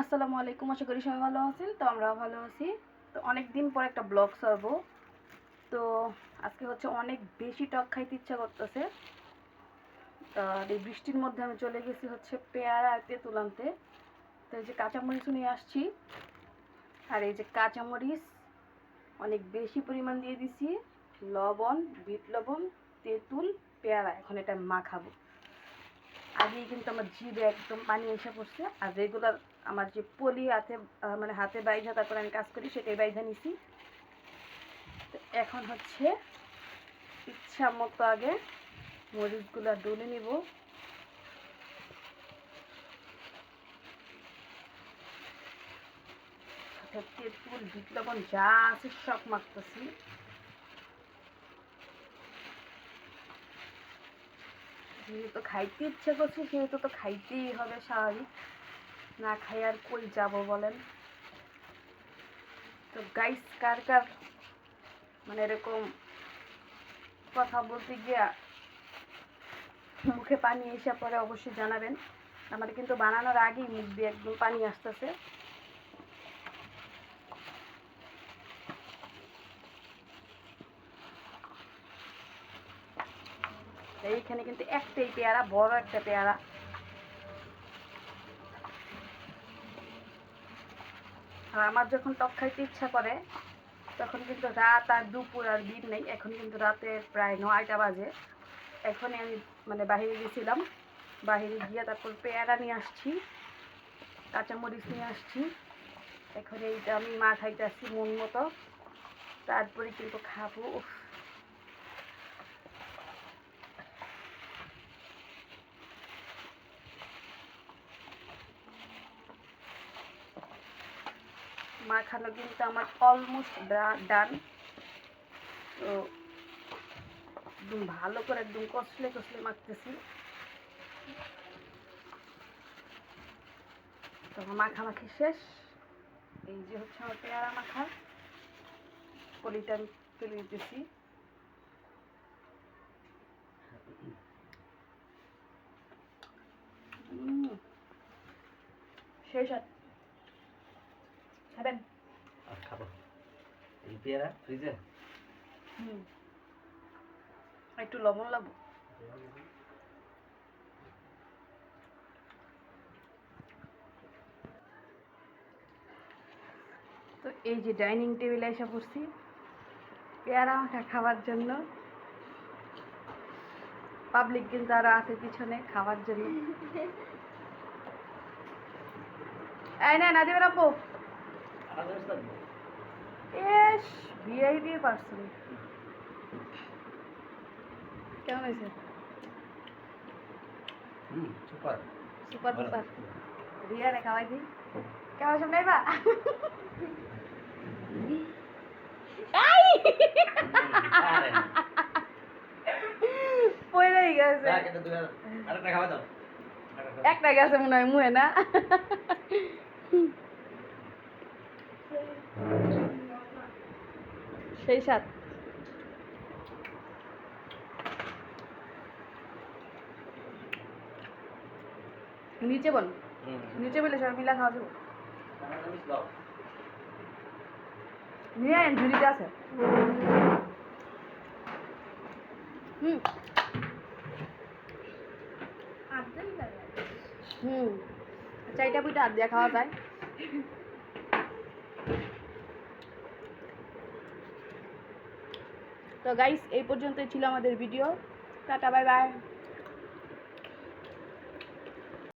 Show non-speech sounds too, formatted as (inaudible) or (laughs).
আসসালামু আলাইকুম, আশা করি সবাই ভালো আছেন। তো আমরাও ভালো আছি। তো অনেক দিন পর একটা ব্লগ সারবো তো আজকে হচ্ছে অনেক বেশি টক খাইতে ইচ্ছা করতেছে। আর এই বৃষ্টির মধ্যে আমি চলে গেছি হচ্ছে পেয়ারা তেঁতুল আনতে। তো এই যে কাঁচামরিচ নিয়ে আসছি। আর এই যে কাঁচামরিচ অনেক বেশি পরিমাণ দিয়ে দিছি। লবণ, বিট লবণ, তেঁতুল, পেয়ারা, এখন এটা মাখাবো। আগেই কিন্তু আমার জিভে একদম পানি এসে পড়ছে। আর রেগুলার আমার যে পলি হাতে মানে হাতে বাইধা তারপরে আমি কাজ করি, সেটাই বাইধা নিছি। এখন হচ্ছে ইচ্ছা মতো আগে মরিচগুলো ডলে নিব। তেঁতুল বিট লবণ, যা আছে সব মাখতেছি। যেহেতু খাইতে ইচ্ছে করছে, সেহেতু তো খাইতেই হবে স্বাভাবিক। না খাই আর কই যাব বলেন? তো গাইস কার কার মানে এরকম কথা বলতে গিয়া মুখে পানি এসে পরে অবশ্যই জানাবেন। আমার কিন্তু বানানোর আগেই মুখ দিয়ে একদম পানি আসতেছে। এইখানে কিন্তু একটাই পেয়ারা, বড় একটা পেয়ারা। আর আমার যখন টক খাইতে ইচ্ছা করে, তখন কিন্তু রাত আর দুপুর আর দিন নেই। এখন কিন্তু রাতে প্রায় নয়টা বাজে। এখনই আমি মানে বাহিরে গেছিলাম। বাহিরে গিয়ে তারপর পেয়ারা নিয়ে আসছি, কাঁচামরিচ নিয়ে আসছি। এখন এইটা আমি মা খাইতে আসছি মন মতো। তারপরে কিন্তু খাব মাখানো, কিন্তু আমার অলমোস্ট ডান তো একদম ভালো করে একদম কষলে কষলে মাখতেছি। তো মাখামাখি শেষ। এই যে হচ্ছে আমার পেয়ারা মাখা পলিটা আমি তুলে দিতেছি সেই সাথে খাবেন? আর খাব। এই পেয়ারা ফ্রিজে? হুম। একটু লবণ লাগবো। তো এই যে ডাইনিং টেবিলে এসে পড়ছি পেয়ারা মাখা খাওয়ার জন্য। পাবলিক কিন্তু আরও আছে পিছনে খাওয়ার জন্য। এই না না দেবেন আপু এস ভিআইপি পার্সন কেমন হয়েছে? সুপার সুপার সুপার রিয়া রে খাওয়াই দিই কেমন সব নেবা পড়েই গেছে। আরেকটা খাওয়া দাও। একটা গেছে মনে হয় মুহে না? সেই সাত নিচে বল। নিচে বলে সবাই মিলা খাওয়া যাব। নিয়ে আইন ঝুড়িতে আছে। হুম। হুম। চাইটা পুইটা হাত দিয়ে খাওয়া যায়। (laughs) তো গাইস এই পর্যন্তই ছিল আমাদের ভিডিও টাটা বাই বাই